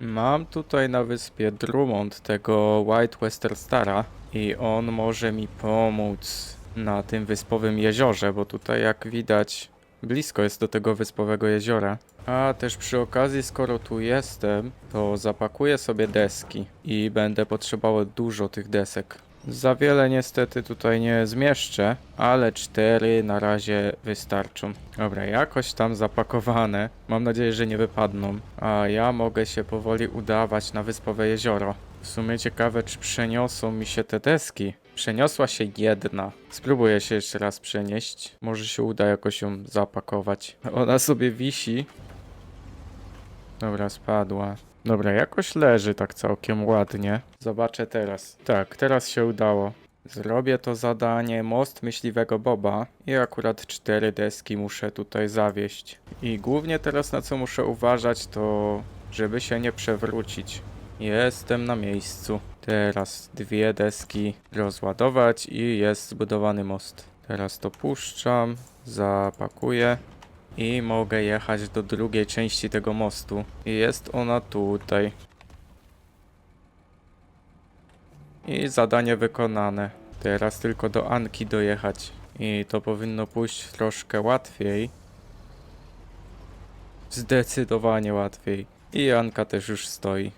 Mam tutaj na wyspie Drummond, tego White Western Stara i on może mi pomóc na tym wyspowym jeziorze, bo tutaj jak widać blisko jest do tego wyspowego jeziora. A też przy okazji, skoro tu jestem, to zapakuję sobie deski i będę potrzebował dużo tych desek. Za wiele niestety tutaj nie zmieszczę, ale cztery na razie wystarczą. Dobra, jakoś tam zapakowane. Mam nadzieję, że nie wypadną. A ja mogę się powoli udawać na wyspowe jezioro. W sumie ciekawe, czy przeniosą mi się te deski. Przeniosła się jedna. Spróbuję się jeszcze raz przenieść. Może się uda jakoś ją zapakować. Ona sobie wisi. Dobra, spadła. Dobra, jakoś leży tak całkiem ładnie. Zobaczę teraz. Tak, teraz się udało. Zrobię to zadanie Most Myśliwego Boba i akurat cztery deski muszę tutaj zawieść. I głównie teraz na co muszę uważać to, żeby się nie przewrócić. Jestem na miejscu. Teraz dwie deski rozładować i jest zbudowany most. Teraz to puszczam, zapakuję i mogę jechać do drugiej części tego mostu. I jest ona tutaj. I zadanie wykonane. Teraz tylko do Anki dojechać. I to powinno pójść troszkę łatwiej. Zdecydowanie łatwiej. I Anka też już stoi.